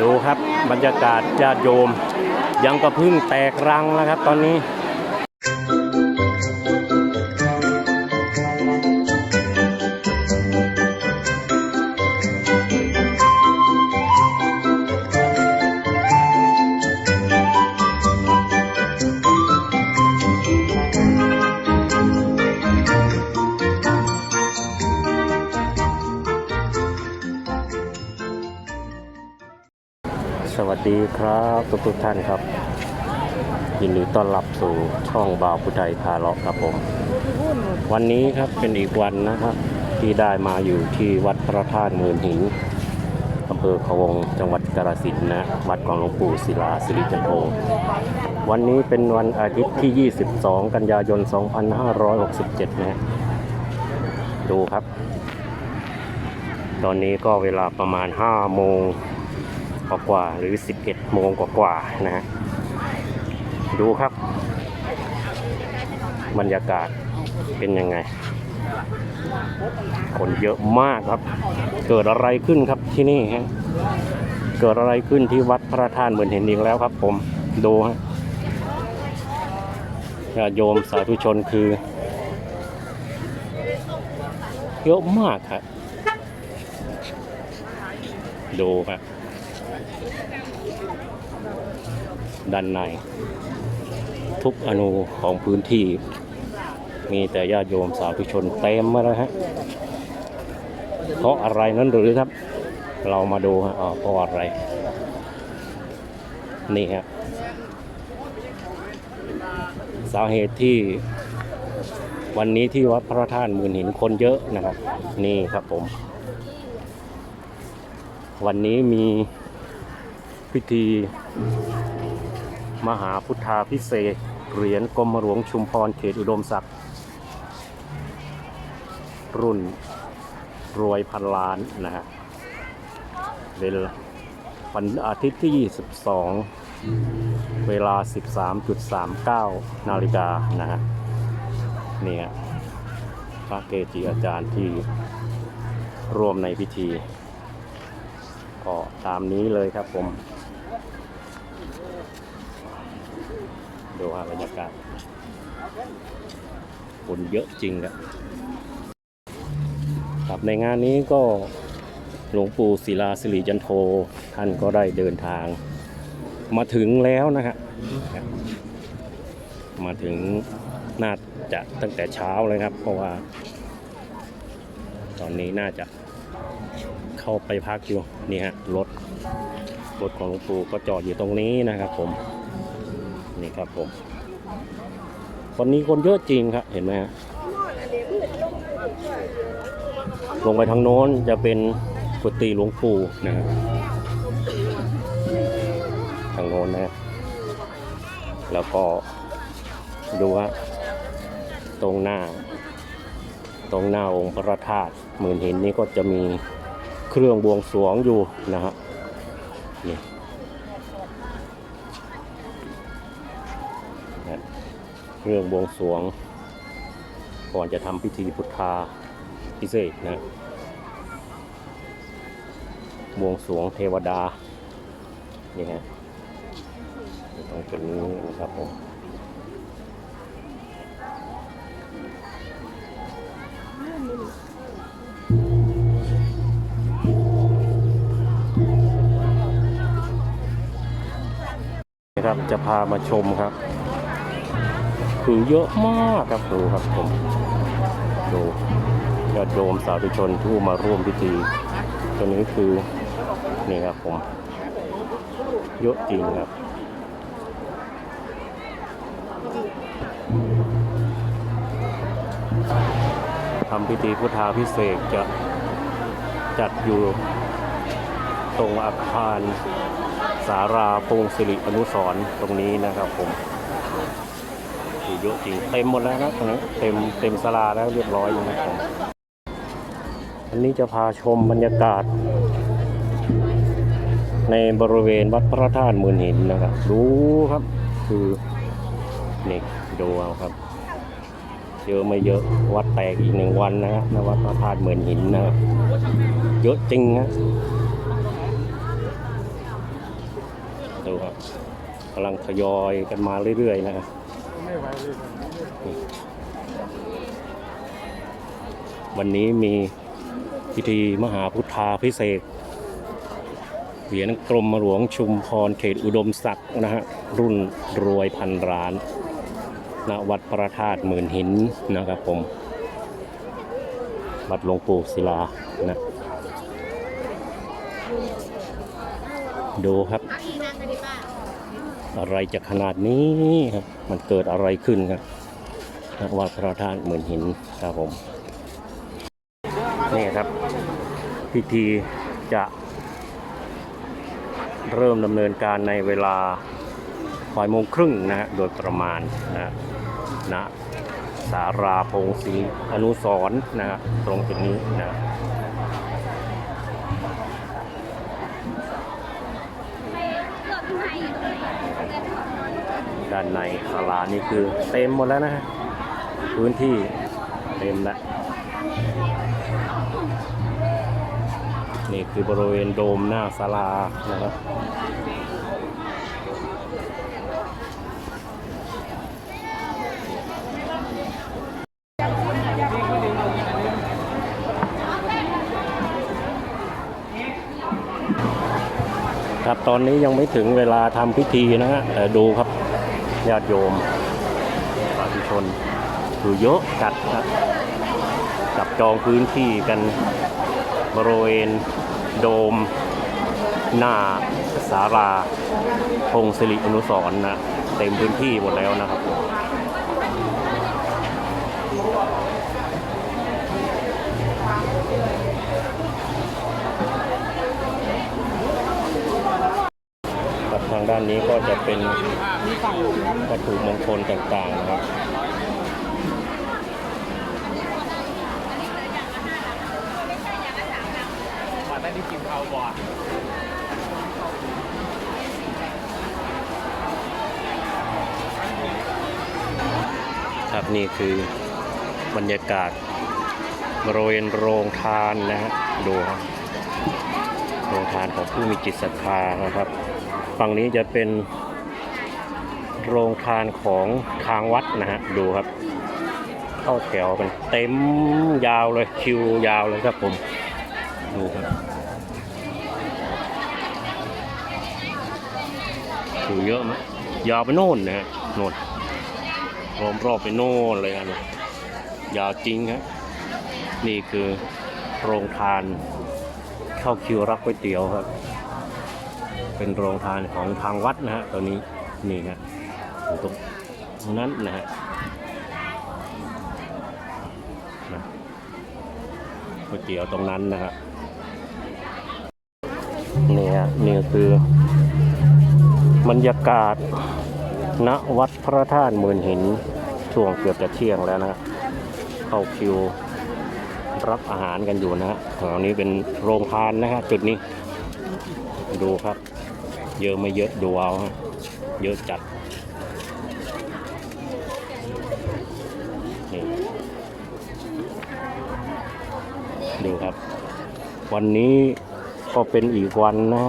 ดูครับบรรยากาศญาติโยม ยังกระพึ่งแตกรังแล้วครับตอนนี้ สวัสดีครับทุกทุกท่านครับ ยินดีต้อนรับสู่ช่องบ่าวผู้ไทยพาเลาะครับผม วันนี้ครับเป็นอีกวันนะครับ ที่ได้มาอยู่ที่วัดพระธาตุหมื่นหินอำเภอเขาวงจังหวัดกาฬสินธุ์นะวัดของหลวงปู่ศิลาสิริจันโทวันนี้เป็นวันอาทิตย์ที่ 22 กันยายน 2567 นะดูครับ ตอนนี้ก็เวลาประมาณ 5 โมง กว่า หรือ 11 โมงกว่าๆนะฮะดูครับ บรรยากาศเป็นยังไง คนเยอะมากครับ เกิดอะไรขึ้นครับที่นี่ฮะเกิดอะไรขึ้นที่วัดพระธาตุเหมือนเห็นอีกแล้วครับผมดูฮะญาติโยมสาธุชนคือ เยอะมากครับ ดูครับ ด้านใน ทุกอนูของพื้นที่ มีแต่ญาติโยมสาธุชนเต็มมาแล้วฮะเพราะอะไรนั้นหรือครับ เรามาดูฮะเพราะอะไร นี่ฮะสาเหตุที่วันนี้ที่วัดพระธาตุหมื่นหินคนเยอะนะครับ นี่ครับผม วันนี้มีพิธี มหาพุทธาพิเศษเหรียญกรมหลวงชุมพรเขตอุดมศักดิ์รุ่นรวยพันล้านนะฮะเวลาวันอาทิตย์ที่ 22 เวลา 13.39 นาฬิกานะฮะนี่ฮะพระเกจิอาจารย์ที่ร่วมในพิธี ก็ตามนี้เลยครับผม ดูฮะบรรยากาศคนเยอะจริงครับครับในงานนี้ก็หลวงปู่ศิลาสิริจันโทท่านก็ได้เดินทาง มาถึงแล้วนะฮะมาถึงน่าจะตั้งแต่เช้าเลยครับ เพราะว่า ตอนนี้น่าจะเข้าไปพักอยู่นี่ฮะรถรถของหลวงปู่ก็จอดอยู่ตรงนี้นะครับผม นี่ครับผมวันนี้คนเยอะจริงครับเห็นไหมฮะลงไปทางโน้นจะเป็นกุฏิหลวงปู่นะทางโน้นนะ แล้วก็ดูฮะตรงหน้า ตรงหน้าองค์พระธาตุหมื่นหินนี่ก็จะมีเครื่องบวงสรวงอยู่นะฮะนี่ เครื่องบวงสรวง ก่อนจะทำพิธีพุทธาพิเศษนะบวงสรวงเทวดา นี่ฮะตรงจุดนี้นะครับผมนะครับจะพามาชมครับ คือเยอะมากครับดูครับผมดูญาติโยมสาธุชนผู้มาร่วมพิธีตัวนี้คือนี่ครับผมเยอะจริงครับทำพิธีพุทธาพิเศษจะจัดอยู่ตรงอาคารสาราพงศิริอนุสร์ตรงนี้นะครับผม เยอะจริง เต็มหมดแล้วนะตรงนี้เต็มเต็มสลาแล้วเรียบร้อยนะครับอันนี้จะพาชมบรรยากาศ ในบริเวณวัดพระธาตุมื่นหินนะครับดูครับคือนี่ดูเอาครับเยอะไม่เยอะวัดแตกอีกหนึ่งวันนะครับในวัดพระธาตุหมื่นหินนะครับเยอะจริงนะดูครับกำลังทยอยกันมาเรื่อยๆนะครับ ไม่ไหวเลยวันนี้มีพิธีมหาพุทธาพิเศษเหรียญกรมหลวงชุมพรเขตอุดมศักดิ์นะฮะรุ่นรวยพันร้านณวัดพระธาตุหมื่นหินนะครับผม วัดหลวงปู่ศิลานะดูครับ อะไรจะขนาดนี้ครับมันเกิดอะไรขึ้นครับวัดพระธาตุเหมื่นหินครับผมนี่ครับ พิธีจะเริ่มดำเนินการในเวลาบ่ายโมงครึ่งนะฮะโดยประมาณนะณสาราพงศรีอนุสรนะฮะตรงจุดนี้นะานในศาลานี่คือเต็มหมดแล้วนะพื้นที่เต็มแล้วนี่คือบริเวณโดมหน้าศาลานะครับครับตอนนี้ยังไม่ถึงเวลาทำพิธีนะฮะแต่ดูครับ ญาติโยมสาธุชนอยู่เยอะจัดนะจับจองพื้นที่กันบริเวณโดม หน้าสาราพงศิริอนุสรณ์นะเต็มพื้นที่หมดแล้วนะครับ ทางด้านนี้ก็จะเป็นวัตถุมงคลต่างๆนะครับได้ที่กินข้าวบ่ครับนี่คือบรรยากาศบริเวณโรงทานนะฮะดูโรงทานของผู้มีจิตศรัทธานะครับ ฝั่งนี้จะเป็นโรงทานของทางวัดนะฮะดูครับ เข้าแถวกันเต็มยาวเลยคิวยาวเลยครับผมดูครับคิวเยอะไหมยาวไปโน่นนะฮะโน่นรอมรอบไปโน่นเลยครับยาวจริงครับนี่คือโรงทาน เข้าคิวรับก๋วยเตี๋ยวครับ เป็นโรงทานของทางวัดนะฮะตัวนี้นี่ฮะอยู่ตรงนั้นนะฮะนะก๋วยเตี๋ยวตรงนั้นนะครับนี่ฮะนี่คือบรรยากาศณวัดพระธาตุมื่นหินช่วงเกือบจะเที่ยงแล้วนะเข้าคิวรับอาหารกันอยู่นะฮะแถวนี้เป็นโรงทานนะฮะจุดนี้ดูครับ เยอะไม่เยอะดูเอาเยอะจัดนี่ดูครับ วันนี้ก็เป็นอีกวันนะ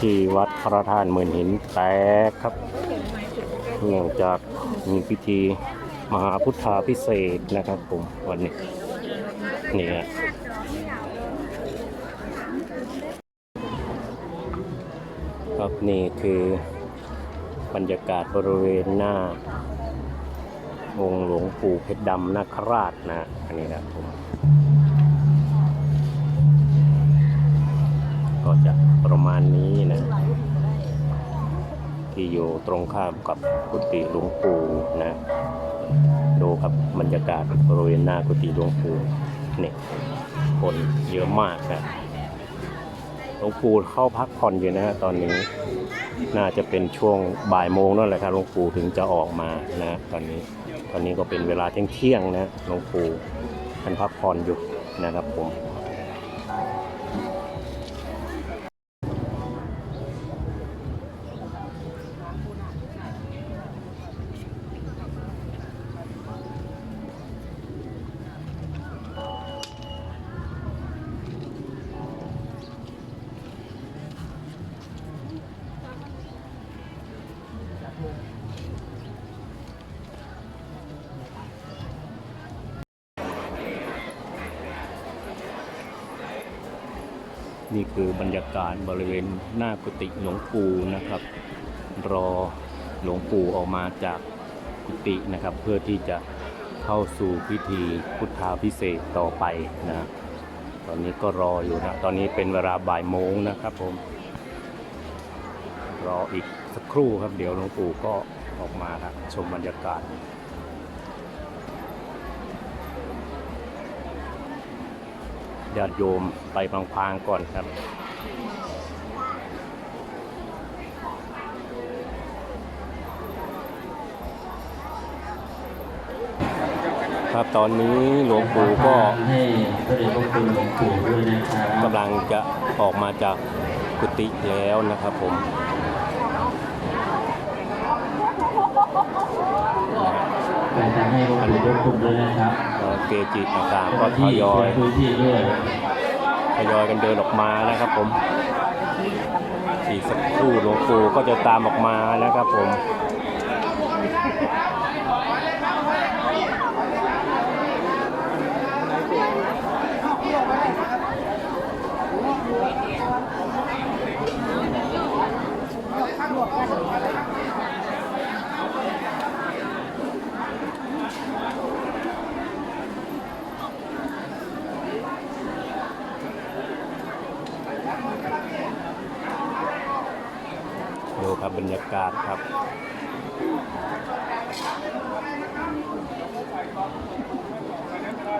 ที่วัดพระธาตุหมื่นหินแตกครับเนื่องจากมีพิธีมหาพุทธาพิเศษนะครับผมวันนี้นี่ฮะ ครับนี่คือบรรยากาศบริเวณหน้าองค์หลวงปู่เพชรดำนาคราชนะอันนี้นะครับผมก็จะประมาณนี้นะ ที่อยู่ตรงข้ามกับกุฏิหลวงปู่นะดูครับบรรยากาศบริเวณหน้ากุฏิหลวงปู่นี่คนเยอะมากครับ ลวงปู่เข้าพักผ่อนอยู่นะฮะตอนนี้น่าจะเป็นช่วงบ่ายโมงนั่นแหละครับหลวงปู่ถึงจะออกมานะตอนนี้ตอนนี้ก็เป็นเวลาเที่ยงเที่ยงๆนะหลวงปู่ท่านพักผ่อนอยู่นะครับผม นี่คือบรรยากาศบริเวณหน้ากุฏิหลวงปู่นะครับ รอหลวงปู่ออกมาจากกุฏินะครับ เพื่อที่จะเข้าสู่พิธีพุทธาพิเศษต่อไปนะตอนนี้ก็รออยู่นะตอนนี้เป็นเวลาบ่ายโมงนะครับผม รออีกสักครู่ครับ เดี๋ยวหลวงปู่ก็ออกมาครับชมบรรยากาศ ญาติโยมไปบางพางก่อนครับ ครับตอนนี้หลวงปู่ก็ให้พระเดชพระคุณหลวงปู่ด้วยนะครับกำลังจะออกมาจากกุฏิแล้วนะครับผมไปทำให้หลวงปู่ยกคุณด้วยนะครับ กจิต่างๆก็ทที่ยอยพื้นที่ด้วยทยอยกันเดินออกมานะครับผมอีกสักครู่หลวงปู่ก็จะตามออกมานะครับผม ครับบรรยากาศครับ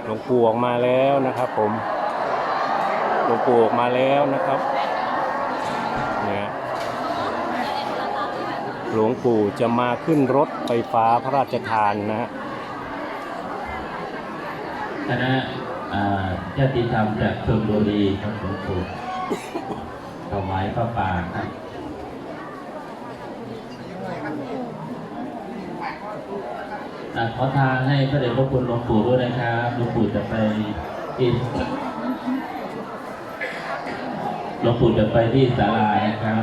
หลวงปู่ออกมาแล้วนะครับ ผมหลวงปู่ออกมาแล้วนะครับเนี่ยหลวงปู่จะมาขึ้นรถไฟฟ้าพระราชทานนะฮะคณะอ่าญาติธรรมจากชลบุรีครับหลวงปู่ถวายพระป่าครับอ่า ขอทางให้พระเดชพระคุณหลวงปู่ด้วยนะครับหลวงปู่จะไปที่หลวงปู่จะไปที่ศาลานะครับ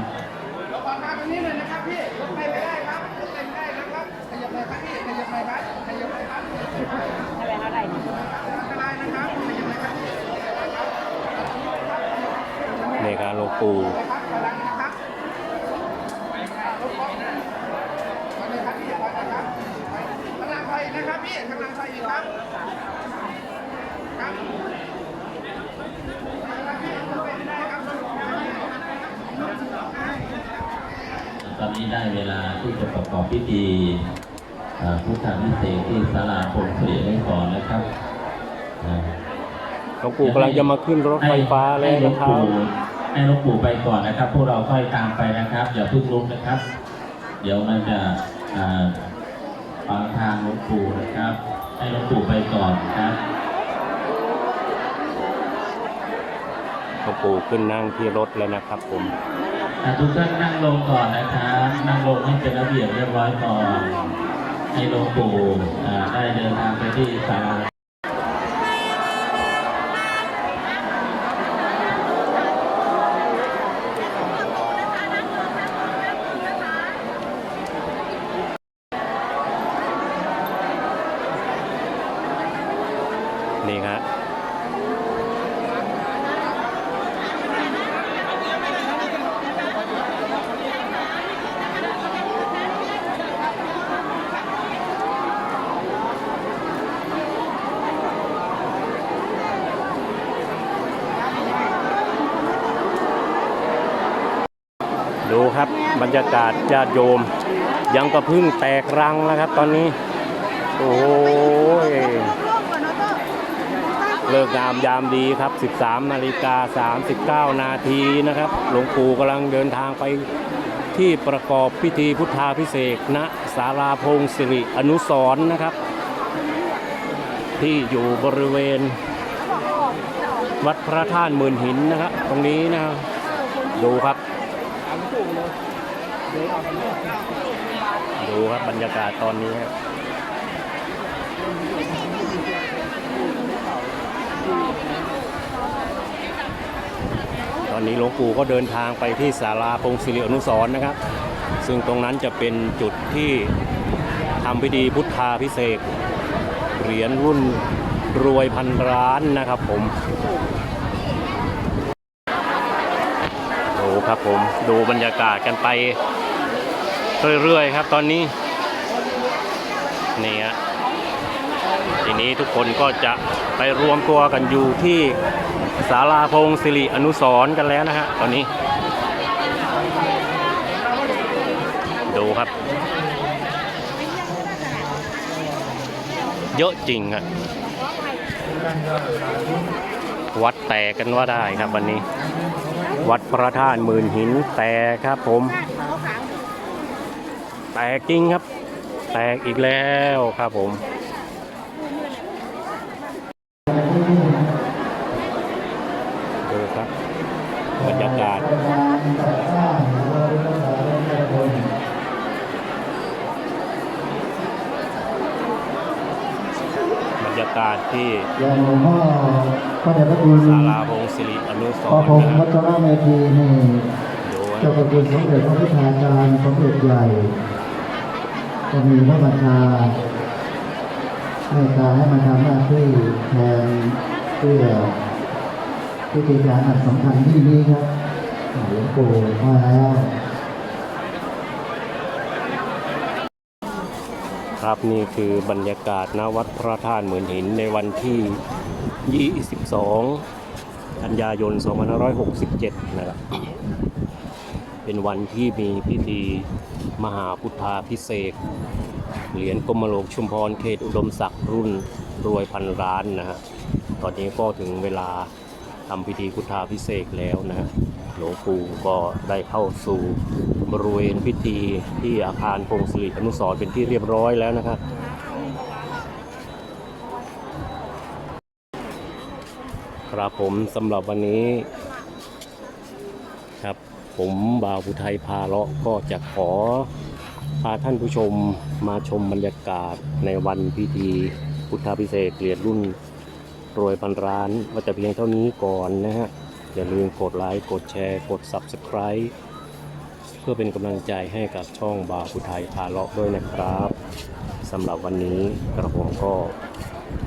เราขอทางตรงนี้หน่อยนะครับพี่รถไปไม่ได้ครับรถไปไม่ได้นะครับขยับเลยครับพี่ขยับเลยครับขยับเลยครับอะไรอะไรอะไรนะครับขยับเลยครับพี่ นี่ครับหลวงปู่ ครับกำลังนะครับมาเลยครับพี่ขอนะครับกำลังไฟนะครับพี่กำลังไฟอีกครับครับ ตอ นนี้ได้เวลาที่จะประกอบพิธีอ่าพุทธาพิเศษกที่ศาลาพงศ์เสด็จไว้ก่อนนะครับอ่าหลวงปู่กำลังจะมาขึ้นรถไฟฟ้าแล้วนะครับให้หลวงปู่ไปก่อนนะครับ พวกเราค่อยตามไปนะครับอย่าเพิ่งลุกนะครับ เดี๋ยวมันจะอ่าฟังทางหลวงปู่นะครับ ให้หลวงปู่ไปก่อนนะครับหลวงปู่ขึ้นนั่งที่รถแล้วนะครับผมอ่า ทุกท่านนั่งลงก่อนนะครับนั่งลงให้เป็นระเบียบเรียบร้อยก่อน ให้หลวงปู่ได้เดินทางไปที่ศาลา นี่ครับ ครับ บรรยากาศญาติโยม ยังกระพึ่งแตกรังแล้วครับ ตอนนี้ โอ้ยเลิกงามยามดีครับ 13 นาฬิกา 39 นาทีนะครับ หลวงปู่กำลังเดินทางไปที่ประกอบพิธีพุทธาพิเศษณศาลาพงศิริอนุสรณ์นะครับ ที่อยู่บริเวณ วัดพระธาตุหมื่นหินนะครับ ตรงนี้นะครับดูครับ ดูครับบรรยากาศตอนนี้ครับตอนนี้หลวงปู่ก็เดินทางไปที่ศาลาพงศิริอนุสร์นะครับ ซึ่งตรงนั้นจะเป็นจุดที่ทำพิธีพุทธาพิเศษเหรียญรุ่นรวยพันร้านนะครับผม ครับผมดูบรรยากาศกันไปเรื่อยๆครับตอนนี้นี่ฮะทีนี้ทุกคนก็จะไปรวมตัวกันอยู่ที่ศาลาพงศิริอนุสร์กันแล้วนะฮะตอนนี้ ดูครับ เยอะจริงครับวัดแตกกันว่าได้ครับวันนี้ วัดพระธาตุหมื่นหินแตกครับผม แตกจริงครับ แตกอีกแล้วครับผมดูครับบรรยากาศบรรยากาศที่อย่างหลวงพ่อ พระพระคุณศาลาพงศิริอนุสพระรพงณ์ศ์นะควัชรเมธีนี่เจ้าพระคุณสมเด็จพระพุทธาจารย์สมเด็จใหญ่ก็มีพระบัญชาเมตตาให้มาทำหน้าที่แทนเพื่อพิธีการอันสำคัญที่นี้ครับหลวงปู่มาแล้วครับนี่คือบรรยากาศณวัดพระธาตุเหมื่นหินในวันที่ 22 กันยายน 2567 นะครับ เป็นวันที่มีพิธีมหาพุทธาพิเศษ เหรียญกรมหลวงชุมพรเขตอุดมศักดิ์รุ่นรวยพันล้านนะฮะ ตอนนี้ก็ถึงเวลาทำพิธีพุทธาพิเศษแล้วนะฮะ หลวงปู่ก็ได้เข้าสู่บริเวณพิธีที่อาคารพงศิริอนุสรเป็นที่เรียบร้อยแล้วนะครับ ครับผมสำหรับวันนี้ ครับผมบ่าวผู้ไทยพาเลาะก็จะขอพาท่านผู้ชมมาชมบรรยากาศในวันพิธีพุทธาพิเศษเหรียญรุ่นรวยพันร้านว่าจะเพียงเท่านี้ก่อนนะฮะ อย่าลืมกดไลค์ กดแชร์ กด Subscribe เพื่อเป็นกำลังใจให้กับช่องบ่าวผู้ไทยพาเลาะด้วยนะครับสำหรับวันนี้กระผมก็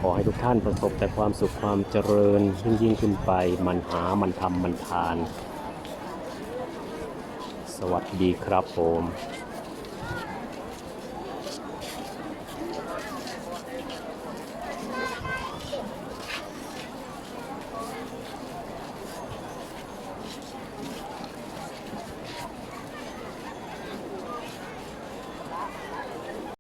ขอให้ทุกท่านประสบแต่ความสุขความเจริญยิ่งยิ่งขึ้นไป มันหา มันทำมันทาน สวัสดีครับผม